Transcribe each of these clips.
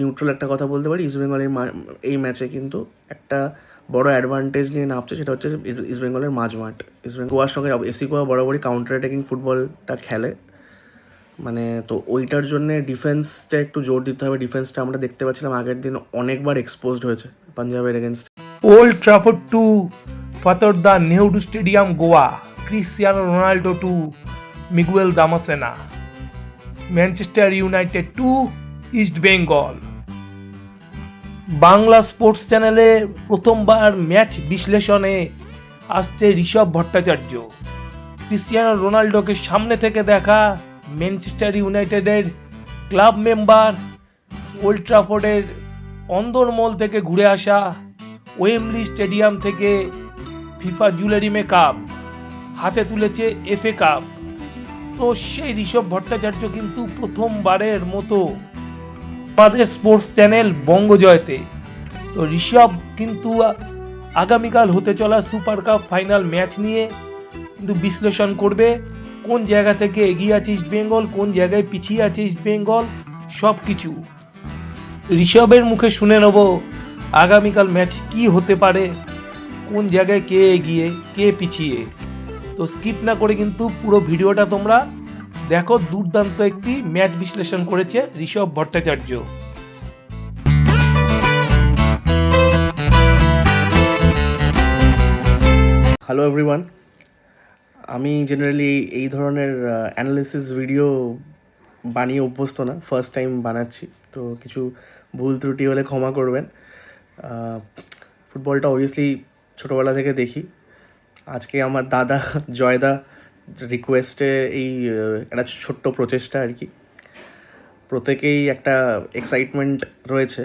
Neutral একটা কথা বলতে পারি ইস্ট বেঙ্গলের এই ম্যাচে কিন্তু একটা বড় অ্যাডভান্টেজ নিয়ে নামছে সেটা হচ্ছে ইস্ট বেঙ্গলের মাঝমাঠ ইস্ট বেঙ্গল গোয়ার সঙ্গে এফসি গোয়া বরাবরই কাউন্টার অ্যাটাকিং ফুটবলটা খেলে। মানে তো ওইটার জন্যে ডিফেন্সটা একটু জোর দিতে হবে। ডিফেন্সটা আমরা দেখতে পাচ্ছিলাম আগের দিন অনেকবার এক্সপোজড হয়েছে পাঞ্জাবের against Old Trafford to Fatorda Nehru stadium Goa Cristiano Ronaldo to Miguel Damasena Manchester United to East Bengal. Bangla sports চ্যানেলে প্রথমবার ম্যাচ বিশ্লেষণে আসছে ঋষভ ভট্টাচার্য। ক্রিশ্চিয়ানো রোনাল্ডোকে সামনে থেকে দেখা ম্যানচেস্টার ইউনাইটেডের ক্লাব মেম্বার, ওল্ড ট্রাফোর্ডের অন্দরমল থেকে ঘুরে আসা ওয়েমলি স্টেডিয়াম থেকে ফিফা জুয়েলারিমে কাপ হাতে তুলেছে এফএ কাপ। তো সেই ঋষভ ভট্টাচার্য কিন্তু প্রথমবারের মতো আমাদের স্পোর্টস চ্যানেল বঙ্গজয়তে। তো ঋষভ, কিন্তু আগামীকাল হতে চলা সুপার কাপ ফাইনাল ম্যাচ নিয়ে কিন্তু বিশ্লেষণ করবে, কোন জায়গা থেকে এগিয়ে আছে ইস্ট বেঙ্গল, কোন জায়গায় পিছিয়ে আছে ইস্ট বেঙ্গল সব কিছু ঋষভের মুখে শুনে নেব আগামীকাল ম্যাচ কি হতে পারে, কোন জায়গায় কে এগিয়ে, কে পিছিয়ে। তো স্কিপ না করে কিন্তু পুরো ভিডিওটা তোমরা দেখো দুর্দান্ত একটি ম্যাচ বিশ্লেষণ করেছে ঋষভ ভট্টাচার্য। হ্যালো এভরিওয়ান আমি জেনারেলি এই ধরনের অ্যানালিসিস ভিডিও বানিয়ে অভ্যস্ত না ফার্স্ট টাইম বানাচ্ছি, তো কিছু ভুল ত্রুটি হলে ক্ষমা করবেন। ফুটবলটা অবভিয়াসলি ছোটোবেলা থেকে দেখি। আজকে আমার দাদা জয়দা রিকোয়েস্টে এই একটা ছোট্ট প্রচেষ্টা আর কি। প্রত্যেকেই একটা এক্সাইটমেন্ট রয়েছে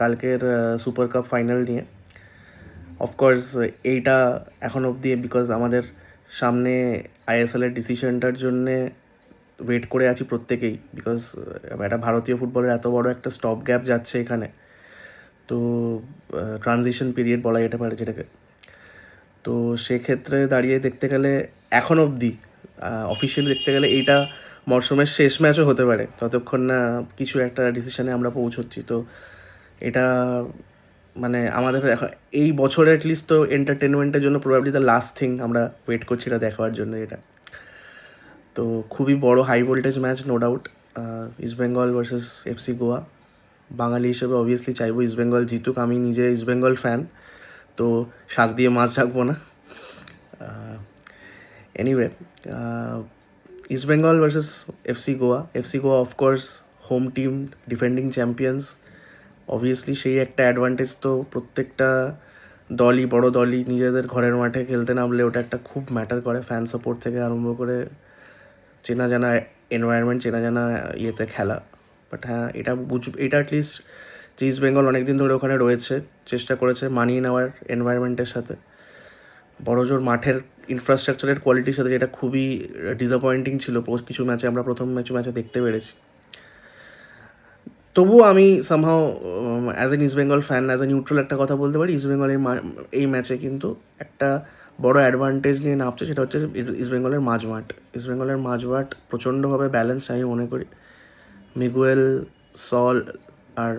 কালকের সুপার কাপ ফাইনাল নিয়ে। অফকোর্স এইটা এখন অবধি বিকজ আমাদের সামনে আইএসএলের ডিসিশনটার জন্যে ওয়েট করে আছি প্রত্যেকেই বিকজ একটা ভারতীয় ফুটবলের এত বড় একটা স্টপ গ্যাপ যাচ্ছে এখানে। তো ট্রানজিশন পিরিয়ড বলা যেতে পারে যেটাকে। তো সেক্ষেত্রে দাঁড়িয়ে দেখতে গেলে এখন অবধি অফিসিয়ালি দেখতে গেলে এইটা মরশুমের শেষ ম্যাচও হতে পারে। ততক্ষণ না কিছু একটা ডিসিশনে আমরা পৌঁছচ্ছি। তো এটা মানে আমাদের এখন, এই বছরে অ্যাটলিস্ট তো এন্টারটেনমেন্টের জন্য প্রবাবলি দ্য লাস্ট থিং আমরা ওয়েট করছি এটা দেখার জন্য এটা। তো খুবই বড় high voltage match no doubt East Bengal versus FC Goa বাঙালি হিসেবে অবভিয়াসলি চাইব ইস্ট বেঙ্গল জিতুক। আমি নিজে ইস্ট বেঙ্গল ফ্যান তো শাক দিয়ে মাছ রাখব না। Anyway East Bengal versus FC Goa FC Goa of course home team defending champions obviously সেই একটা অ্যাডভান্টেজ তো প্রত্যেকটা দলই, বড় দলই নিজেদের ঘরের মাঠে খেলতে নামলে ওটা একটা খুব ম্যাটার করে। ফ্যান সাপোর্ট থেকে আরম্ভ করে চেনা জানা এনভায়রনমেন্ট চেনা জানা ইয়েতে খেলা। বাট হ্যাঁ এটা বুঝ, এটা অ্যাটলিস্ট যে ইস্ট বেঙ্গল অনেকদিন ধরে ওখানে রয়েছে, চেষ্টা করেছে মানিয়ে নেওয়ার এনভায়রনমেন্টের সাথে। বড়জোর মাঠের ইনফ্রাস্ট্রাকচারের কোয়ালিটির সাথে যেটা খুবই ডিসঅ্যাপয়েন্টিং ছিল কিছু ম্যাচে আমরা প্রথম ম্যাচ ম্যাচে দেখতে পেরেছি। তবুও আমি somehow as an East Bengal fan as a neutral একটা কথা বলতে পারি ইস্ট বেঙ্গলের এই ম্যাচে কিন্তু একটা বড় অ্যাডভান্টেজ নিয়ে নামছে, সেটা হচ্ছে ইস্ট বেঙ্গলের মাঝমাঠ ইস্ট বেঙ্গলের মাঝমাঠ প্রচণ্ডভাবে ব্যালেন্সড আমি মনে করি। মিগুয়েল সল আর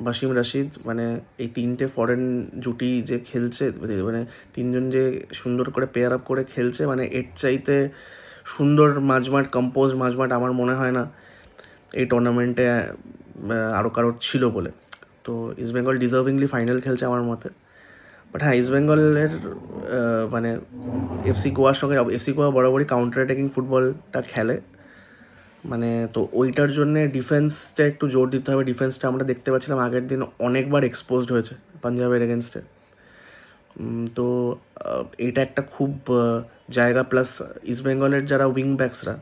বাসিম রাশিদ মানে এই তিনটে ফরেন জুটি যে খেলছে মানে তিনজন যে সুন্দর করে পেয়ার আপ করে খেলছে মানে এর চাইতে সুন্দর মাঝমাঠ কম্পোজ মাঝমাঠ আমার মনে হয় না এই টুর্নামেন্টে আরও কারোর ছিল বলে। তো ইস্ট বেঙ্গল ডিজার্ভিংলি ফাইনাল খেলছে আমার মতে। বাট হ্যাঁ ইস্ট বেঙ্গলের মানে এফসি গোয়ার সঙ্গে এফসি গোয়া বরাবরই কাউন্টার অ্যাটাকিং ফুটবলটা খেলে। মানে তো ওইটার জন্যে ডিফেন্সটা একটু জোর দিতে হবে। ডিফেন্সটা আমরা দেখতে পাচ্ছিলাম আগের দিন অনেকবার এক্সপোজড হয়েছে পাঞ্জাবের এগেনস্টে তো এটা একটা খুব জায়গা প্লাস ইস্ট বেঙ্গলের যারা উইং ব্যাকসরা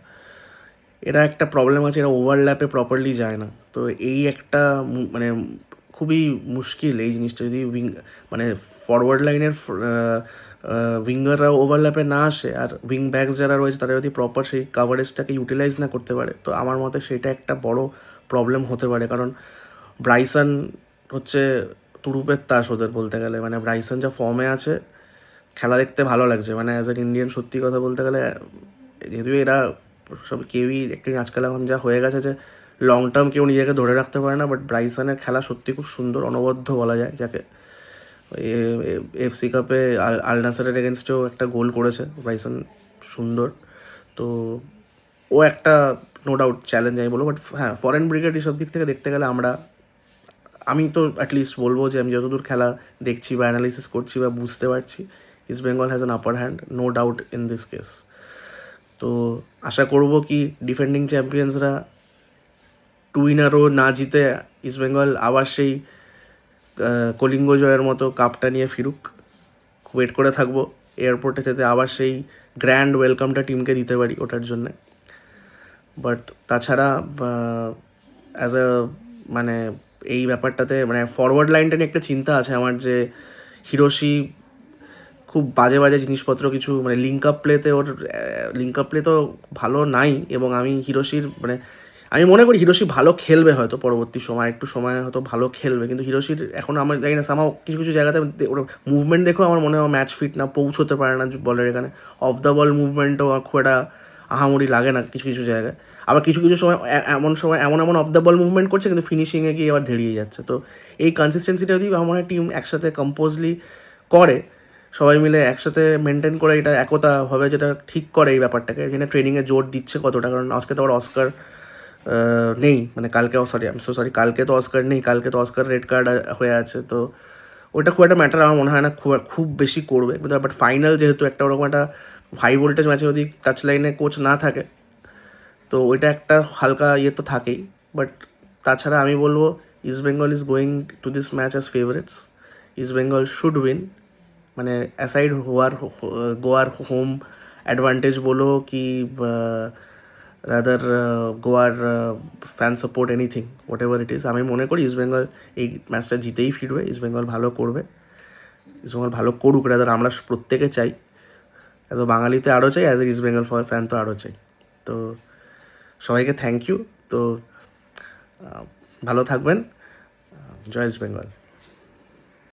এরা একটা প্রবলেম আছে, এরা ওভারল্যাপে প্রপারলি যায় না। তো এই একটা মানে খুবই মুশকিল এই জিনিসটা যদি উইং মানে ফরওয়ার্ড লাইনের উইঙ্গাররা ওভারল্যাপে না আসে আর উইং ব্যাকস যারা রয়েছে তারা যদি প্রপার সেই কাভারেজটাকে ইউটিলাইজ না করতে পারে, তো আমার মতে সেটা একটা বড় প্রবলেম হতে পারে। কারণ ব্রাইসন হচ্ছে তুরুপের তাস ওদের বলতে গেলে মানে ব্রাইসন যা ফর্মে আছে, খেলা দেখতে ভালো লাগছে। মানে অ্যাজ এন ইন্ডিয়ান সত্যি কথা বলতে গেলে, যদিও এরা সব কেউই একটু আজকাল এখন যা হয়ে গেছে যে লং টার্ম কেউ নিজেকে ধরে রাখতে পারে না বাট ব্রাইসনের খেলা সত্যি খুব সুন্দর, অনবদ্য বলা যায় যাকে। এফসি কাপে আল নাসারের এগেনস্টেও একটা গোল করেছে ব্রাইসন সুন্দর। তো ও একটা নো ডাউট চ্যালেঞ্জ আমি বলব বাট হ্যাঁ ফরেন ব্রিগেড এসব দিক থেকে দেখতে গেলে আমরা, আমি তো অ্যাটলিস্ট বলব যে আমি যতদূর খেলা দেখছি বা অ্যানালিসিস করছি বা বুঝতে পারছি East Bengal has an upper hand no doubt in this case তো আশা করব কি ডিফেন্ডিং চ্যাম্পিয়ন্সরা টু ইনারও না জিতে ইস্ট বেঙ্গল আবার সেই কলিঙ্গ জয়ের মতো কাপটা নিয়ে ফিরুক। ওয়েট করে থাকব। এয়ারপোর্টে যাতে আবার সেই গ্র্যান্ড ওয়েলকামটা টিমকে দিতে পারি ওটার জন্যে। বাট তাছাড়া অ্যাজ আ মানে এই ব্যাপারটাতে মানে ফরওয়ার্ড লাইনটা নিয়ে একটা চিন্তা আছে আমার যে, হিরোশি খুব বাজে বাজে জিনিসপত্র কিছু মানে লিঙ্ক আপ প্লেতে ওর লিঙ্ক আপ প্লে তো ভালো নাই এবং আমি হিরোশির মানে আমি মনে করি হিরোশি ভালো খেলবে হয়তো পরবর্তী সময়, একটু সময় হয়তো ভালো খেলবে, কিন্তু হিরোশির এখন আমার জানি না সামাও কিছু কিছু জায়গাতে ওর মুভমেন্ট দেখেও আমার মনে হয় ম্যাচ ফিট না, পৌঁছতে পারে না বলের এখানে। অফ দ্য বল মুভমেন্টও খুব একটা আহামরি লাগে না কিছু কিছু জায়গায়। আবার কিছু কিছু সময় এমন সময়, এমন এমন অফ দ্য বল মুভমেন্ট করছে কিন্তু ফিনিশিংয়ে গিয়ে আবার ধেড়িয়ে যাচ্ছে। তো এই কনসিস্টেন্সিটা যদি আমার টিম একসাথে কম্পোজলি করে, সবাই মিলে একসাথে মেনটেন করে এটা একতাভাবে যেটা ঠিক করে এই ব্যাপারটাকে, এখানে ট্রেনিংয়ে জোর দিচ্ছে কতটা, কারণ আজকে তো আবার অস্কার নেই মানে কালকে সরি আমি সো সরি কালকে তো অস্কার নেই, কালকে তো অস্কার রেড কার্ড হয়ে আছে, তো ওটা খুব একটা ম্যাটার আমার মনে হয় না, খুব খুব বেশি করবে বাট ফাইনাল যেহেতু একটা ওরকম একটা হাই ভোল্টেজ ম্যাচে যদি টাচ লাইনে কোচ না থাকে, তো ওইটা একটা হালকা ইয়ে তো থাকেই বাট তাছাড়া আমি বলব East Bengal is going to this match as favourites East Bengal should win মানে অ্যাসাইড হওয়ার গোয়ার হোম অ্যাডভান্টেজ বলো কি রাদার গোয়ার fan support anything whatever it is আমি মনে করি ইস্ট বেঙ্গল এই ম্যাচটা জিতেই ফিরবে ইস্ট বেঙ্গল ভালো করবে ইস্ট বেঙ্গল ভালো করুক রাদার আমরা প্রত্যেকে চাই। অ্যাজ এ বাঙালিতে আরও চাই as a East Bengal fan তো আরও চাই। তো সবাইকে থ্যাংক ইউ তো ভালো থাকবেন। জয় ইস্ট বেঙ্গল